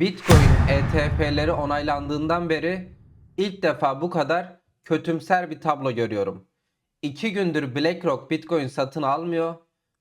Bitcoin ETF'leri onaylandığından beri ilk defa bu kadar kötümser bir tablo görüyorum. İki gündür BlackRock Bitcoin satın almıyor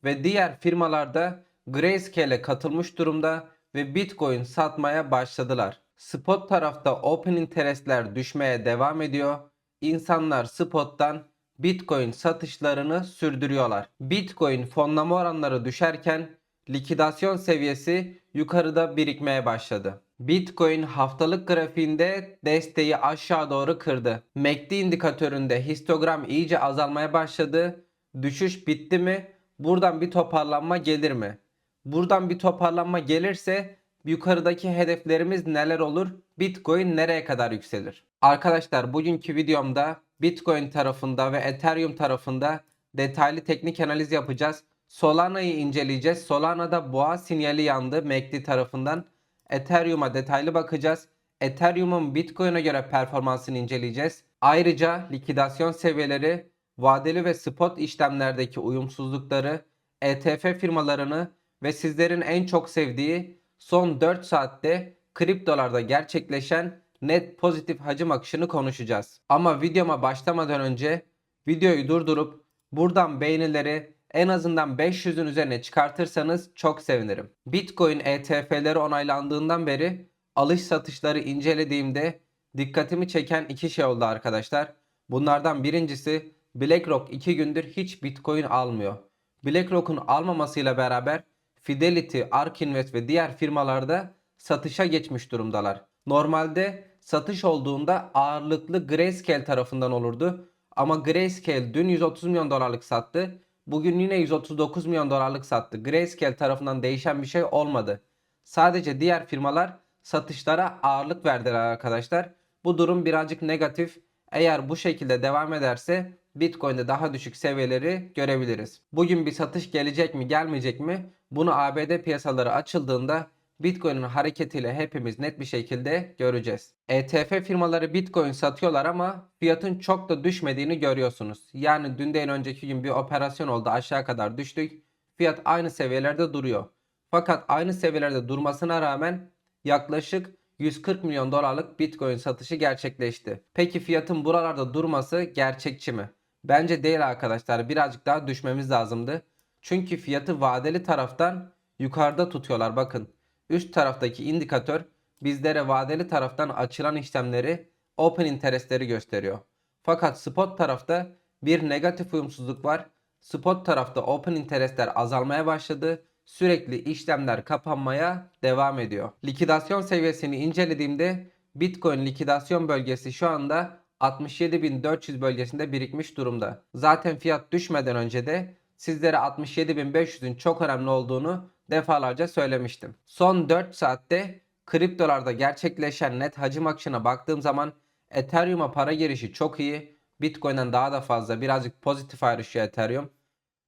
ve diğer firmalar da Grayscale'e katılmış durumda ve Bitcoin satmaya başladılar. Spot tarafta open interestler düşmeye devam ediyor. İnsanlar spot'tan Bitcoin satışlarını sürdürüyorlar. Bitcoin fonlama oranları düşerken likidasyon seviyesi yukarıda birikmeye başladı. Bitcoin haftalık grafiğinde desteği aşağı doğru kırdı. MACD indikatöründe histogram iyice azalmaya başladı. Düşüş bitti mi? Buradan bir toparlanma gelir mi? Buradan bir toparlanma gelirse yukarıdaki hedeflerimiz neler olur? Bitcoin nereye kadar yükselir? Arkadaşlar bugünkü videomda Bitcoin tarafında ve Ethereum tarafında detaylı teknik analiz yapacağız. Solana'yı inceleyeceğiz. Solana'da boğa sinyali yandı MACD tarafından. Ethereum'a detaylı bakacağız. Ethereum'un Bitcoin'e göre performansını inceleyeceğiz. Ayrıca likidasyon seviyeleri, vadeli ve spot işlemlerdeki uyumsuzlukları, ETF firmalarını ve sizlerin en çok sevdiği son 4 saatte kriptolarda gerçekleşen net pozitif hacim akışını konuşacağız. Ama videoma başlamadan önce videoyu durdurup buradan beğenileri en azından 500'ün üzerine çıkartırsanız çok sevinirim. Bitcoin ETF'leri onaylandığından beri alış satışları incelediğimde dikkatimi çeken iki şey oldu arkadaşlar. Bunlardan birincisi BlackRock 2 gündür hiç Bitcoin almıyor. BlackRock'un almamasıyla beraber Fidelity, Ark Invest ve diğer firmalarda satışa geçmiş durumdalar. Normalde satış olduğunda ağırlıklı Grayscale tarafından olurdu. Ama Grayscale dün 130 milyon dolarlık sattı. Bugün yine 139 milyon dolarlık sattı. Grayscale tarafından değişen bir şey olmadı. Sadece diğer firmalar satışlara ağırlık verdiler arkadaşlar. Bu durum birazcık negatif. Eğer bu şekilde devam ederse Bitcoin'de daha düşük seviyeleri görebiliriz. Bugün bir satış gelecek mi gelmeyecek mi? Bunu ABD piyasaları açıldığında Bitcoin'in hareketiyle hepimiz net bir şekilde göreceğiz. ETF firmaları Bitcoin satıyorlar ama fiyatın çok da düşmediğini görüyorsunuz. Yani dün değil önceki gün bir operasyon oldu aşağı kadar düştük. Fiyat aynı seviyelerde duruyor. Fakat aynı seviyelerde durmasına rağmen yaklaşık 140 milyon dolarlık Bitcoin satışı gerçekleşti. Peki fiyatın buralarda durması gerçekçi mi? Bence değil arkadaşlar. Birazcık daha düşmemiz lazımdı. Çünkü fiyatı vadeli taraftan yukarıda tutuyorlar. Bakın üst taraftaki indikatör bizlere vadeli taraftan açılan işlemleri open interestleri gösteriyor. Fakat spot tarafta bir negatif uyumsuzluk var. Spot tarafta open interestler azalmaya başladı. Sürekli işlemler kapanmaya devam ediyor. Likidasyon seviyesini incelediğimde Bitcoin likidasyon bölgesi şu anda 67.400 bölgesinde birikmiş durumda. Zaten fiyat düşmeden önce de sizlere 67.500'ün çok önemli olduğunu defalarca söylemiştim. Son 4 saatte kriptolarda gerçekleşen net hacim akışına baktığım zaman Ethereum'a para girişi çok iyi. Bitcoin'den daha da fazla birazcık pozitif ayrışıyor Ethereum.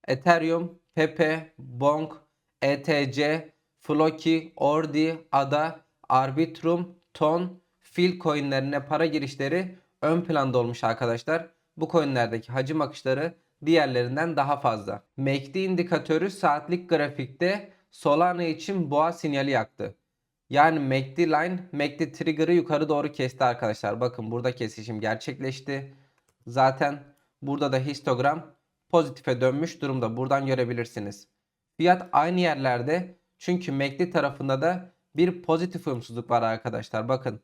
Ethereum, Pepe, Bonk, ETC, Floki, Ordi, ADA, Arbitrum, Ton, Fil coinlerine para girişleri ön planda olmuş arkadaşlar. Bu coinlerdeki hacim akışları diğerlerinden daha fazla. MACD indikatörü saatlik grafikte Solana için boğa sinyali yaktı. Yani MACD line, MACD trigger'ı yukarı doğru kesti arkadaşlar. Bakın burada kesişim gerçekleşti. Zaten burada da histogram pozitife dönmüş durumda. Buradan görebilirsiniz. Fiyat aynı yerlerde. Çünkü MACD tarafında da bir pozitif uyumsuzluk var arkadaşlar. Bakın.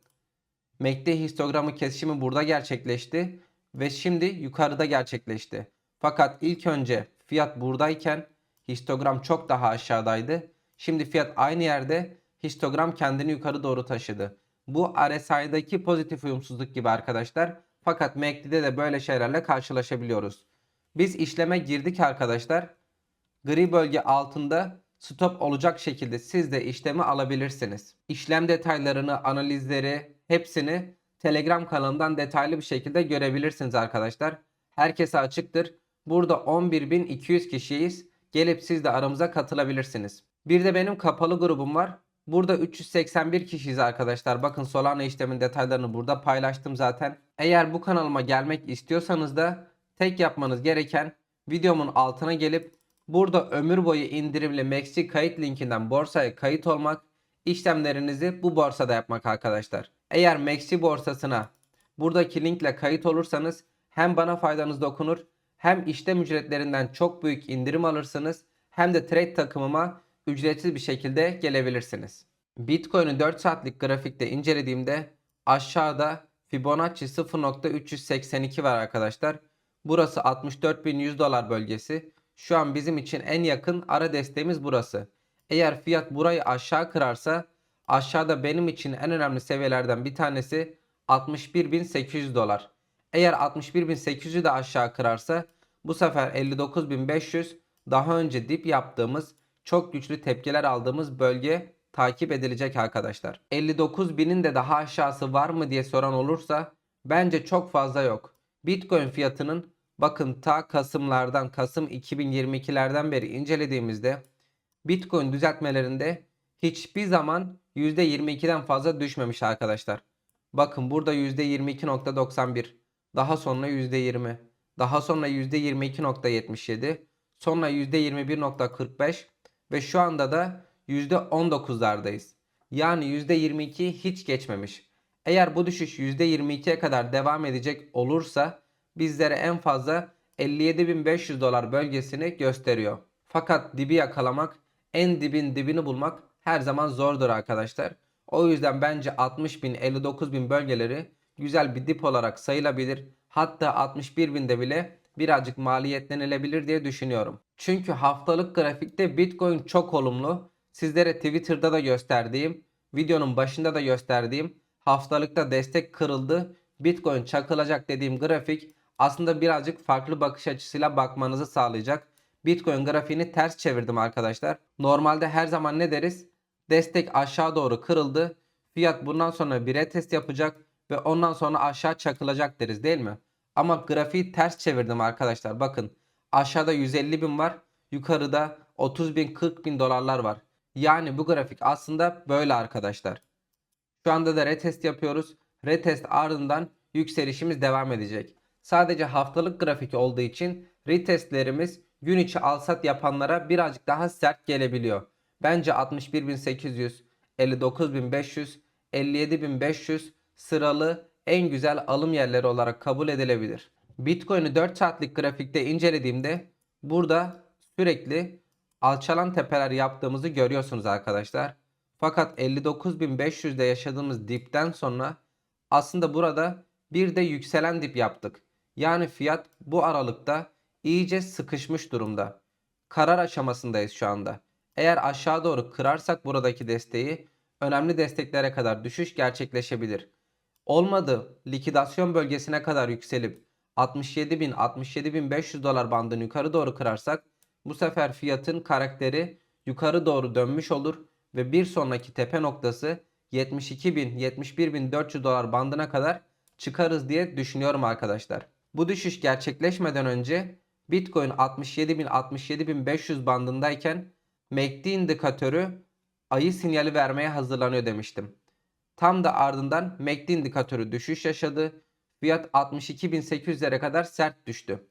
MACD histogramı kesişimi burada gerçekleşti. Ve şimdi yukarıda gerçekleşti. Fakat ilk önce fiyat buradayken histogram çok daha aşağıdaydı. Şimdi fiyat aynı yerde histogram kendini yukarı doğru taşıdı. Bu RSI'daki pozitif uyumsuzluk gibi arkadaşlar. Fakat MACD'de de böyle şeylerle karşılaşabiliyoruz. Biz işleme girdik arkadaşlar. Gri bölge altında stop olacak şekilde siz de işlemi alabilirsiniz. İşlem detaylarını, analizleri hepsini Telegram kanalından detaylı bir şekilde görebilirsiniz arkadaşlar. Herkese açıktır. Burada 11.200 kişiyiz. Gelip siz de aramıza katılabilirsiniz. Bir de benim kapalı grubum var. Burada 381 kişiyiz arkadaşlar. Bakın Solana işlemin detaylarını burada paylaştım zaten. Eğer bu kanalıma gelmek istiyorsanız da tek yapmanız gereken videomun altına gelip burada ömür boyu indirimli Maxi kayıt linkinden borsaya kayıt olmak. işlemlerinizi bu borsada yapmak arkadaşlar. Eğer Maxi borsasına buradaki linkle kayıt olursanız hem bana faydanız dokunur hem işlem ücretlerinden çok büyük indirim alırsınız hem de trade takımıma ücretsiz bir şekilde gelebilirsiniz. Bitcoin'i 4 saatlik grafikte incelediğimde aşağıda Fibonacci 0.382 var arkadaşlar. Burası 64.100 dolar bölgesi. Şu an bizim için en yakın ara desteğimiz burası. Eğer fiyat burayı aşağı kırarsa aşağıda benim için en önemli seviyelerden bir tanesi 61.800 dolar. Eğer 61.800'ü de aşağı kırarsa bu sefer 59.500 daha önce dip yaptığımız çok güçlü tepkiler aldığımız bölge takip edilecek arkadaşlar. 59.000'in de daha aşağısı var mı diye soran olursa bence çok fazla yok. Bitcoin fiyatının bakın ta Kasımlardan Kasım 2022'lerden beri incelediğimizde Bitcoin düzeltmelerinde hiçbir zaman %22'den fazla düşmemiş arkadaşlar. Bakın burada %22.91, daha sonra %20, daha sonra %22.77, sonra %21.45 ve şu anda da %19'lardayız. Yani %22 hiç geçmemiş. Eğer bu düşüş %22'ye kadar devam edecek olursa bizlere en fazla 57.500 dolar bölgesini gösteriyor. Fakat dibi yakalamak, en dibin dibini bulmak her zaman zordur arkadaşlar. O yüzden bence 60.000 59.000 bölgeleri güzel bir dip olarak sayılabilir. Hatta 61.000'de bile birazcık maliyetlenilebilir diye düşünüyorum. Çünkü haftalık grafikte Bitcoin çok olumlu. Sizlere Twitter'da da gösterdiğim, videonun başında da gösterdiğim haftalıkta destek kırıldı. Bitcoin çakılacak dediğim grafik aslında birazcık farklı bakış açısıyla bakmanızı sağlayacak. Bitcoin grafiğini ters çevirdim arkadaşlar. Normalde her zaman ne deriz? Destek aşağı doğru kırıldı. Fiyat bundan sonra bir retest yapacak ve ondan sonra aşağı çakılacak deriz değil mi? Ama grafiği ters çevirdim arkadaşlar. Bakın aşağıda 150 bin var. Yukarıda 30 bin 40 bin dolarlar var. Yani bu grafik aslında böyle arkadaşlar. Şu anda da retest yapıyoruz. Retest ardından yükselişimiz devam edecek. Sadece haftalık grafik olduğu için retestlerimiz gün içi alsat yapanlara birazcık daha sert gelebiliyor. Bence 61.800, 59.500, 57.500 sıralı en güzel alım yerleri olarak kabul edilebilir. Bitcoin'i 4 saatlik grafikte incelediğimde burada sürekli alçalan tepeler yaptığımızı görüyorsunuz arkadaşlar. Fakat 59.500'de yaşadığımız dipten sonra aslında burada bir de yükselen dip yaptık. Yani fiyat bu aralıkta iyice sıkışmış durumda. Karar aşamasındayız şu anda. Eğer aşağı doğru kırarsak buradaki desteği önemli desteklere kadar düşüş gerçekleşebilir. Olmadı likidasyon bölgesine kadar yükselip 67.000 67.500 dolar bandını yukarı doğru kırarsak bu sefer fiyatın karakteri yukarı doğru dönmüş olur ve bir sonraki tepe noktası 72.000 71.400 dolar bandına kadar çıkarız diye düşünüyorum arkadaşlar. Bu düşüş gerçekleşmeden önce Bitcoin 67.000 67.500 bandındayken MACD indikatörü ayı sinyali vermeye hazırlanıyor demiştim. Tam da ardından MACD indikatörü düşüş yaşadı. Fiyat 62.800'lere kadar sert düştü.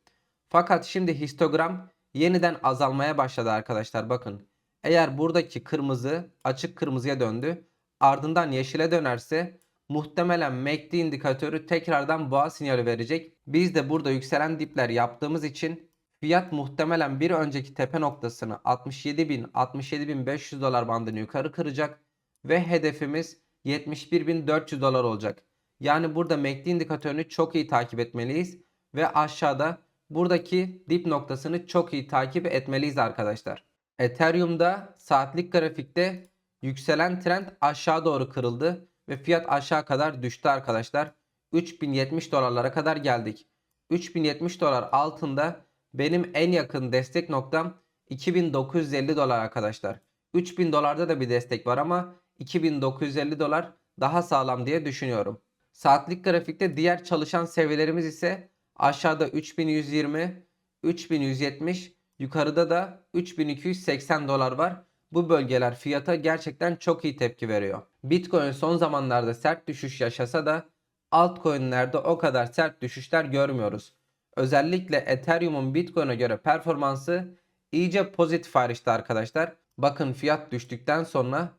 Fakat şimdi histogram yeniden azalmaya başladı arkadaşlar bakın. Eğer buradaki kırmızı açık kırmızıya döndü ardından yeşile dönerse muhtemelen MACD indikatörü tekrardan boğa sinyali verecek. Biz de burada yükselen dipler yaptığımız için fiyat muhtemelen bir önceki tepe noktasını 67.000 67.500 dolar bandını yukarı kıracak ve hedefimiz 71.400 dolar olacak. Yani burada MACD indikatörünü çok iyi takip etmeliyiz ve aşağıda buradaki dip noktasını çok iyi takip etmeliyiz arkadaşlar. Ethereum'da saatlik grafikte yükselen trend aşağı doğru kırıldı ve fiyat aşağı kadar düştü arkadaşlar. 3070 dolarlara kadar geldik. 3070 dolar altında benim en yakın destek noktam 2950 dolar arkadaşlar. 3000 dolarda da bir destek var ama 2950 dolar daha sağlam diye düşünüyorum. Saatlik grafikte diğer çalışan seviyelerimiz ise aşağıda 3120, 3170, yukarıda da 3280 dolar var. Bu bölgeler fiyata gerçekten çok iyi tepki veriyor. Bitcoin son zamanlarda sert düşüş yaşasa da altcoin'lerde o kadar sert düşüşler görmüyoruz. Özellikle Ethereum'un Bitcoin'e göre performansı iyice pozitif ayrıştı arkadaşlar. Bakın fiyat düştükten sonra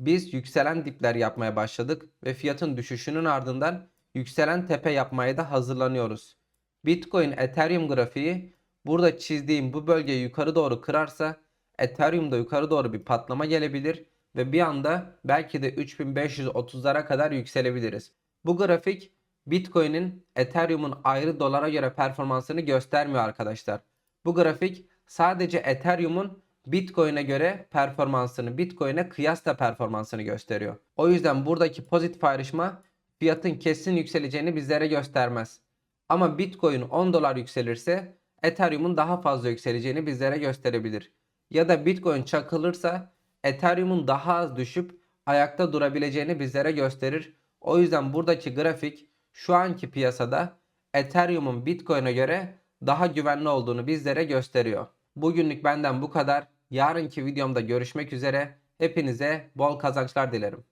biz yükselen dipler yapmaya başladık ve fiyatın düşüşünün ardından yükselen tepe yapmaya da hazırlanıyoruz. Bitcoin Ethereum grafiği burada çizdiğim bu bölgeyi yukarı doğru kırarsa Ethereum'da yukarı doğru bir patlama gelebilir ve bir anda belki de 3530'lara kadar yükselebiliriz. Bu grafik Bitcoin'in Ethereum'un ayrı dolara göre performansını göstermiyor arkadaşlar. Bu grafik sadece Ethereum'un Bitcoin'e göre performansını, Bitcoin'e kıyasla performansını gösteriyor. O yüzden buradaki pozitif ayrışma fiyatın kesin yükseleceğini bizlere göstermez. Ama Bitcoin 10 dolar yükselirse Ethereum'un daha fazla yükseleceğini bizlere gösterebilir. Ya da Bitcoin çakılırsa Ethereum'un daha az düşüp ayakta durabileceğini bizlere gösterir. O yüzden buradaki grafik şu anki piyasada Ethereum'un Bitcoin'e göre daha güvenli olduğunu bizlere gösteriyor. Bugünlük benden bu kadar. Yarınki videomda görüşmek üzere. Hepinize bol kazançlar dilerim.